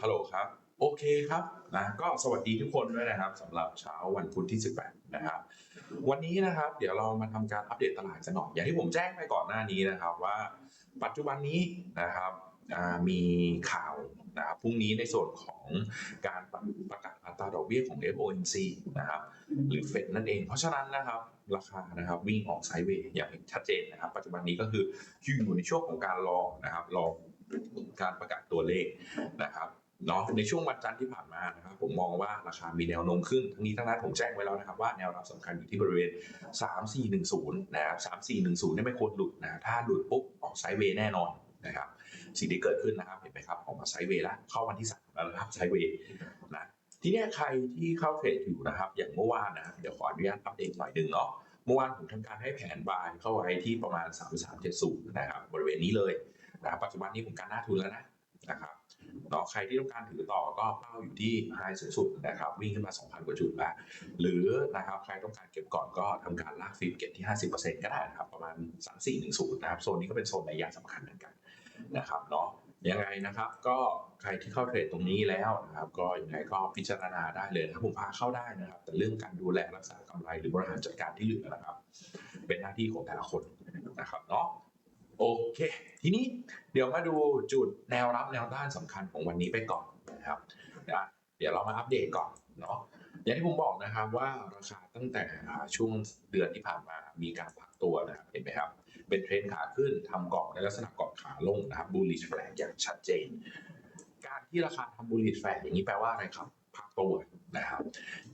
ฮัลโหลครับ โอเคครับนะก็สวัสดีทุกคนด้วยนะครับสำหรับเช้าวันพุธที่ 18 นะครับ วันนี้นะครับ เดี๋ยวเรามาทำการอัปเดตตลาดกันหน่อยอย่างที่ผมแจ้งไปก่อนหน้านี้นะครับว่า ปัจจุบันนี้นะครับมีข่าวนะครับพรุ่งนี้ในส่วนของการประกาศอัตราดอกเบี้ยของ FOMC นะครับหรือเฟดนั่นเอง เพราะฉะนั้นนะครับราคานะครับวิ่งออกไซด์เวย์อย่างชัดเจนนะครับ ปัจจุบันนี้ก็คืออยู่ในช่วงของการรอนะครับรอ การประกาศตัวเลขนะครับเนาะในช่วงวันจันทร์ที่ผ่านมานะครับผมมองว่าราคามีแนวโน้มขึ้นทั้งนี้ทั้งนั้นผมแจ้งไว้แล้วนะครับว่าแนวรับสำคัญอยู่ที่บริเวณ 3410 นะครับ 3410เนี่ยไม่ควรหลุดนะถ้าหลุดปุ๊บออกไซด์เวย์แน่นอนนะครับสิ่งที่เกิดขึ้นนะครับเห็นไหมครับออกมาไซด์เวย์แล้วเข้าวันที่สามแล้วนะครับไซด์เวย์นะทีนี้ใครที่เข้าเทรดอยู่นะครับ อย่างเมื่อวานนะครับเดี๋ยวขออนุญาตอัปเดตหน่อยหนึ่งเนาะเมื่อวานผมทำการให้แผนบายเข้าไว้ที่ประมาณ 3370 นะครับบริเวณนี้เลย นะปัจจุบันนี้ผมการหน้าทุนแล้วนะนะครับเนาะใครที่ต้องการถือต่อก็เป้าอยู่ที่ไฮสูงสุดนะครับวิ่งขึ้นมา 2,000 กว่าจุดแล้วหรือนะครับใครต้องการเก็บก่อนก็ทำการลากฟิปเก็บที่ 50%ก็ได้นะครับประมาณ 3410 นะครับโซนนี้ก็เป็นโซนในยะสำคัญเหมือนกันนะครับเนาะยังไงนะครับก็ใครที่เข้าเทรดตรงนี้แล้วนะครับก็ยังไงก็พิจารณาได้เลยนะผมพาเข้าได้นะครับ แต่เรื่องการดูแลรักษากำไรหรือบริหารจัดการที่เหลือนะครับ เป็นหน้าที่ของแต่ละคนนะครับเนาะ โอเค ทีนี้เดี๋ยวมาดูจุดแนวรับแนวต้านสำคัญของวันนี้ไปก่อนนะครับ เดี๋ยวเรามาอัปเดตก่อนเนาะอย่างที่ผมบอกนะครับว่าราคาตั้งแต่ช่วงเดือนที่ผ่านมามีการพักตัวนะครับเห็นไหมครับ เป็นเทรนขาขึ้นทำกรอบในลักษณะกรอบขาลงนะครับ bullish flag อย่างชัดเจน การที่ราคาทำ bullish flag อย่างนี้แปลว่าอะไรครับพักตัวนะครับ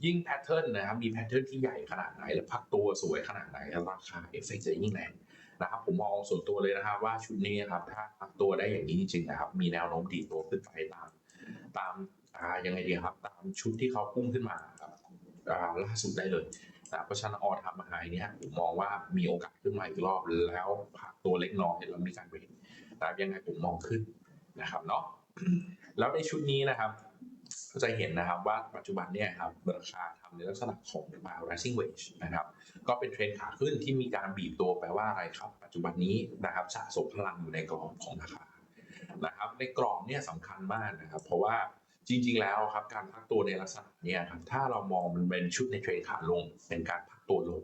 ยิ่งแพทเทิร์นนะครับมีแพทเทิร์นที่ใหญ่ขนาดไหน และพักตัวสวยขนาดไหนราคาเอฟเฟกต์จะยิ่งแรง นะครับผมมองส่วนตัวเลยนะครับ ว่าชุดนี้นะครับถ้าพักตัวได้อย่างนี้จริงๆนะครับ มีแนวโน้มดีตัวขึ้นไปตาม ตามอ่ายังไงดีครับ ตามชุดที่เขาพุ่งขึ้นมาครับอ่าล่าสุดได้เลยนะเพราะฉะนั้นออทำมาไฮเนี่ยผมมองว่ามีโอกาสขึ้นมาอีกรอบแล้วผักตัวเล็กน้อยแล้วมีการเบรกนะครับยังไงผมมองขึ้นนะครับเนาะแล้วในชุดนี้นะครับ ก็จะเห็นนะครับว่าปัจจุบันเนี่ยครับราคาทำในลักษณะของ rising wedge นะครับก็เป็นเทรนขาขึ้นที่มีการบีบตัวแปลว่าอะไรครับ ปัจจุบันนี้นะครับสะสมพลังอยู่ในกรอบของราคานะครับในกรอบเนี่ยสำคัญมากนะครับเพราะว่าจริง ๆ แล้วครับการพักตัวในลักษณะเนี้ครับถ้าเรามองมันเป็นชุดในเทรนขาลง เป็นการพักตัวลง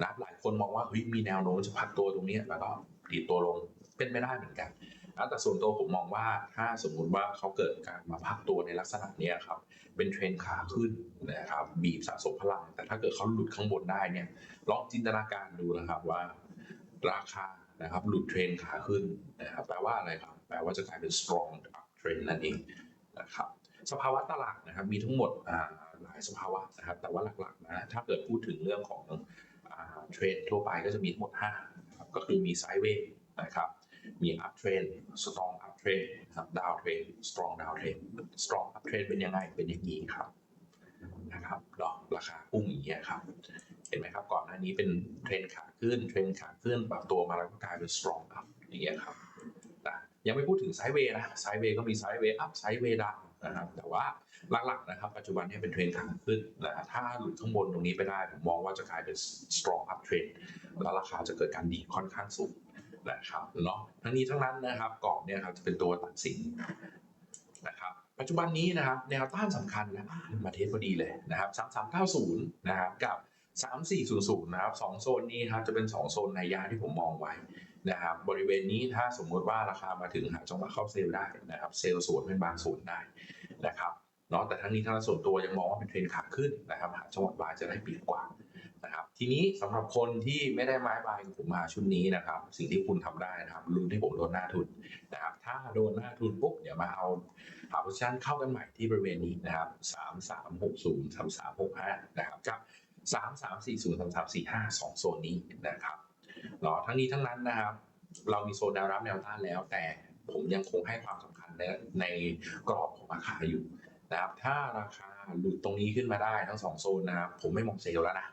นะครับหลายคนมองว่าเฮ้ยมีแนวโน้มจะพักตัวตรงนี้แล้วก็ดีตัวลงเป็นไม่ได้เหมือนกัน แต่ส่วนตัวผมมองว่าถ้าสมมุติว่าเขาเกิดการมาพักตัวในลักษณะนี้ครับ เป็นเทรนขาขึ้นนะครับ บีบสะสมพลัง แต่ถ้าเกิดเขาหลุดข้างบนได้เนี่ย ลองจินตนาการดูนะครับว่า ราคานะครับ หลุดเทรนขาขึ้นนะครับ แปลว่าอะไรครับ แปลว่าจะกลายเป็น strong uptrend นั่นเองนะครับ สภาวะตลาดนะครับ มีทั้งหมดหลายสภาวะนะครับ แต่ว่าหลักๆนะถ้าเกิดพูดถึงเรื่องของเทรนทั่วไปก็จะมีทั้งหมด5ก็คือมีไซด์เวย์นะครับ มี up trend strong up trend ครับ down trend strong down trend strong up trend เป็นยังไงเป็นอย่างนี้ครับนะครับดอกราคาพุ่งอย่างเงี้ยครับ เห็นไหมครับ ก่อนหน้านี้เป็นเทรนขาขึ้นเทรนขาขึ้นปรับตัวมาแล้วก็กลายเป็น strong up อย่างเงี้ยครับนะยังไม่พูดถึงไซด์เวย์นะไซด์เวย์ก็มีไซด์เวย์ up ไซด์เวย์ดาวนะครับแต่ว่าหลักๆนะครับ ปัจจุบันนี้เป็นเทรนขาขึ้นนะถ้าหลุดข้างบนตรงนี้ไปได้ ผมมองว่าจะกลายเป็น strong up trend แล้วราคาจะเกิดการดีค่อนข้างสูง นะครับเนาะทั้งนี้ทั้งนั้นนะครับกรอบเนี่ยครับจะเป็นตัวตัดสินนะครับปัจจุบันนี้นะครับแนวต้านสำคัญนะมาเทสพอดีเลยนะครับ3390นะครับกับ 3400นะครับสองโซนนี้ครับจะเป็นสองโซนในยะที่ผมมองไว้นะครับบริเวณนี้ถ้าสมมติว่าราคามาถึงหาจังหวะเข้าเซลล์ได้นะครับเซลล์สวนเป็นบางส่วนได้นะครับเนาะแต่ทั้งนี้ทั้งนั้นส่วนตัวยังมองว่าเป็นเทรนขาขึ้นนะครับหาจังหวะบายจะได้เปรียบกว่า นะครับทีนี้สำหรับคนที่ไม่ได้ไม้บายกับผมมาชุดนี้นะครับ สิ่งที่คุณทำได้นะครับลุ้นที่ผมโดนหน้าทุนนะครับ ถ้าโดนหน้าทุนปุ๊บเดี๋ยวมาเอาหาโพซิชันเข้ากันใหม่ที่บริเวณนี้นะครับ3360 3365นย์สามสามหกห้านะครับกับสามสามสี่ศูนย์สามสามสี่ห้าสองโซนนี้นะครับเนาะทั้งนี้ทั้งนั้นนะครับ เรามีโซนแนวรับแนวต้านแล้ว แต่ผมยังคงให้ความสำคัญในในกรอบของราคาอยู่นะครับ ถ้าราคาหลุดตรงนี้ขึ้นมาได้ทั้งสองโซนนะครับผมไม่มองเซลล์แล้วนะ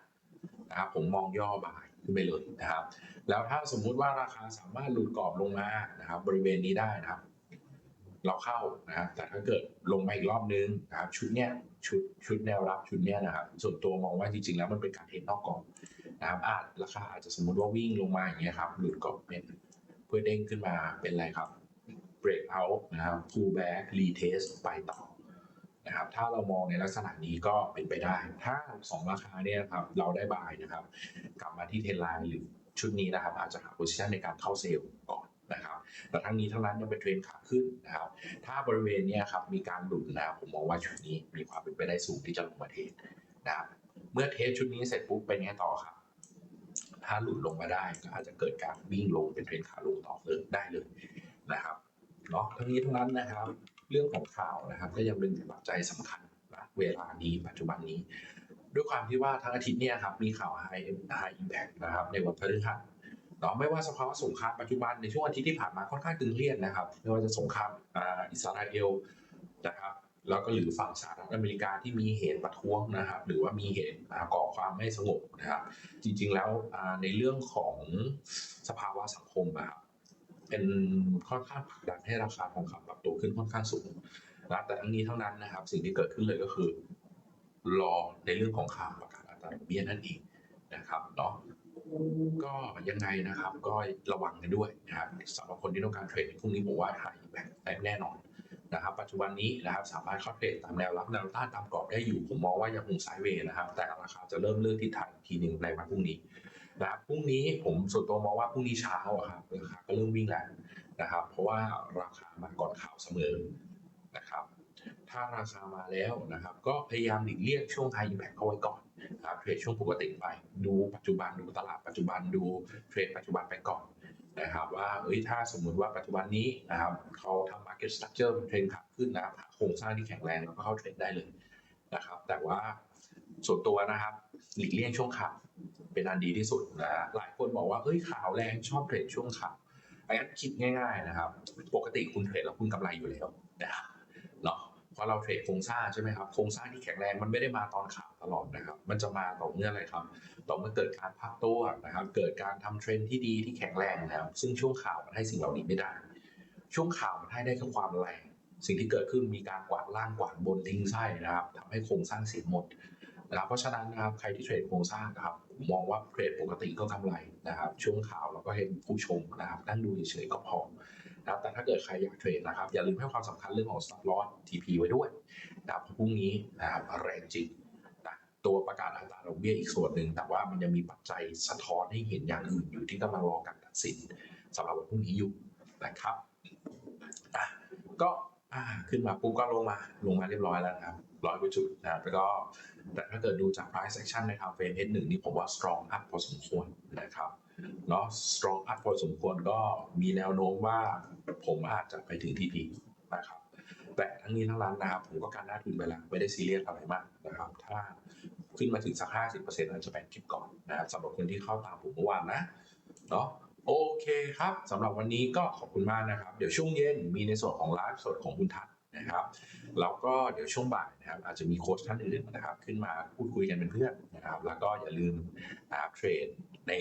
นะครับผมมองย่อบายขึ้นไปเลยนะครับ แล้วถ้าสมมุติว่าราคาสามารถหลุดกรอบลงมานะครับ บริเวณนี้ได้นะครับ เราเข้านะครับแต่ถ้าเกิดลงมาอีกรอบนึงนะครับ ชุดเนี้ยชุดชุดแนวรับชุดเนี้ยนะครับ ส่วนตัวมองว่าจริงๆแล้วมันเป็นการเทรดนอกกรอบนะครับอาจราคาอาจจะสมมติว่าวิ่งลงมาอย่างเงี้ยครับหลุดกรอบเป็นเพื่อเด้งขึ้นมาเป็นอะไรครับเ breakout นะครับ pullback retest ไปต่อ นะครับถ้าเรามองในลักษณะนี้ก็เป็นไปได้ ถ้าสองราคาเนี่ยครับเราได้บายนะครับ กลับมาที่เทนไลน์หรือชุดนี้นะครับ อาจจะหา position ในการเข้าเซลล์ก่อนนะครับแต่ทั้งนี้ทั้งนั้นยังเป็นเทรนขาขึ้นนะครับ ถ้าบริเวณเนี้ยครับมีการหลุดนะผมมองว่าชุดนี้มีความเป็นไปได้สูงที่จะลงมาเทสนะครับเมื่อเทสชุดนี้เสร็จปุ๊บเป็นไงต่อครับถ้าหลุดลงมาได้ก็อาจจะเกิดการวิ่งลงเป็นเทรนขาลงต่อเลยได้เลยนะครับเนาะทั้งนี้ทั้งนั้นนะครับ เรื่องของข่าวนะครับ ก็ยังเป็นปัจจัยสำคัญนะเวลานี้ปัจจุบันนี้ ด้วยความที่ว่าทั้งอาทิตย์เนี่ยครับมีข่าว high high impact นะครับในวันพฤหัสเนาะไม่ว่าสภาวะสงครามปัจจุบันในช่วงอาทิตย์ที่ผ่านมาค่อนข้างตึงเครียดนะครับ ไม่ว่าจะสงครามอ่าอิสราเอลนะครับแล้วก็หรือฝั่งสหรัฐอเมริกาที่มีเหตุประท้วงนะครับ หรือว่ามีเหตุก่อความไม่สงบนะครับ จริงๆแล้วในเรื่องของสภาวะสังคมนะครับ เป็นค่อนข้างผลักดันให้ราคาทองคำปรับตัวขึ้นค่อนข้างสูงนะแต่ทั้งนี้ทั้งนั้นนะครับ สิ่งที่เกิดขึ้นเลยก็คือ รอในเรื่องของข่าวประกาศอัตราดอกเบี้ยนั่นเองนะครับเนาะก็ยังไงนะครับ ก็ระวังกันด้วยนะครับสำหรับคนที่ต้องการเทรดในพรุ่งนี้ผมว่า high impact แน่นอนนะครับ ปัจจุบันนี้นะครับสามารถเข้าเทรดตามแนวรับแนวต้านตามกรอบได้อยู่ผมมองว่ายังคงไซด์เวนะครับ แต่ราคาจะเริ่มเลื่อนทิศทางทีหนึ่งในวันพรุ่งนี้ นะครับพรุ่งนี้ผมส่วนตัวมองว่าพรุ่งนี้เช้าอะครับราคาก็เริ่มวิ่งแล้วนะครับ เพราะว่าราคามาก่อนข่าวเสมอนะครับ ถ้าราคามาแล้วนะครับ ก็พยายามหลีกเลี่ยงช่วง high impact เข้าไว้ก่อนนะครับเทรดช่วงปกติไปดูปัจจุบันดูตลาดปัจจุบันดูเทรดปัจจุบันไปก่อนนะครับว่าเอ้ยถ้าสมมุติว่าปัจจุบันนี้นะครับเขาทำ market structure เป็นเทรนขาขึ้นนะครับโครงสร้างที่แข็งแรงแล้วก็เข้าเทรดได้เลยนะครับ แต่ว่า ส่วนตัวนะครับ หลีกเลี่ยงช่วงข่าวเป็นอันดีที่สุดนะฮะหลายคนบอกว่าเฮ้ยข่าวแรงชอบเทรดช่วงข่าวอันนั้นคิดง่ายๆนะครับ ปกติคุณเทรดแล้วคุณกำไรอยู่แล้วนะครับเนาะเพราะเราเทรดโครงสร้างใช่ไหมครับโครงสร้างที่แข็งแรงมันไม่ได้มาตอนข่าวตลอดนะครับ มันจะมาต่อเมื่ออะไรครับ ต่อเมื่อเกิดการพักตัวนะครับ เกิดการทำเทรนด์ที่ดีที่แข็งแรงนะครับ ซึ่งช่วงข่าวมันให้สิ่งเหล่านี้ไม่ได้ ช่วงข่าวมันให้ได้แค่ความแรง สิ่งที่เกิดขึ้นมีการกวาดล่างกวาดบนทิ้งไส้นะครับทำให้โครงสร้างเสียหมด นะครับเพราะฉะนั้นนะครับใครที่เทรดโครงสร้างนะครับมองว่าเทรดปกติก็กำไรนะครับ ช่วงข่าวเราก็เห็นผู้ชมนะครับนั่งดูเฉยๆก็พอนะครับแต่ถ้าเกิดใครอยากเทรดนะครับอย่าลืมให้ความสำคัญเรื่องของ stop loss TP ไว้ด้วยนะครับเพราะพรุ่งนี้นะครับแรงจริงนะตัวประกาศอัตราดอกเบี้ยอีกส่วนหนึ่ง แต่ว่ามันยังมีปัจจัยสะท้อนให้เห็นอย่างอื่นอยู่ที่กำลังรอการตัดสินสำหรับวันพรุ่งนี้อยู่นะครับอะก็อ่าขึ้นมาปุ๊บก็ลงมาลงมาเรียบร้อยแล้วนะครับร้อยกว่าจุดนะครับแล้วก็ แต่ถ้าเกิดดูจาก price action ใน time frame H1 นี่ผมว่า strong up พอสมควรนะครับเนาะ strong up พอสมควรก็มีแนวโน้มว่าผมอาจจะไปถึงที่พีนะครับแต่ทั้งนี้ทั้งนั้นนะครับ ผมก็การหน้าทุนไปแล้วไม่ได้ซีเรียสอะไรมากนะครับ ถ้าขึ้นมาถึงสักห้าสิบเปอร์เซ็นต์อาจจะแบ่งเก็บก่อนนะครับสำหรับคนที่เข้าตามผมเมื่อวานนะเนาะโอเคครับสำหรับวันนี้ก็ขอบคุณมากนะครับ เดี๋ยวช่วงเย็นมีในส่วนของไลฟ์สดของคุณทัศ นะครับแล้วก็เดี๋ยวช่วงบ่ายนะครับอาจจะมีโค้ชท่านอื่นนะครับขึ้นมาพูดคุยกันเป็นเพื่อนนะครับแล้วก็อย่าลืมนะครับเทรดใน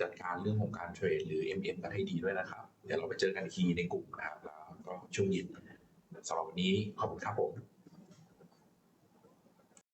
จัดการเรื่องของการเทรดหรือ MM กันให้ดีด้วยนะครับ เดี๋ยวเราไปเจอกันอีกทีในกลุ่มนะครับแล้วก็ช่วงเย็นสำหรับวันนี้ขอบคุณครับผม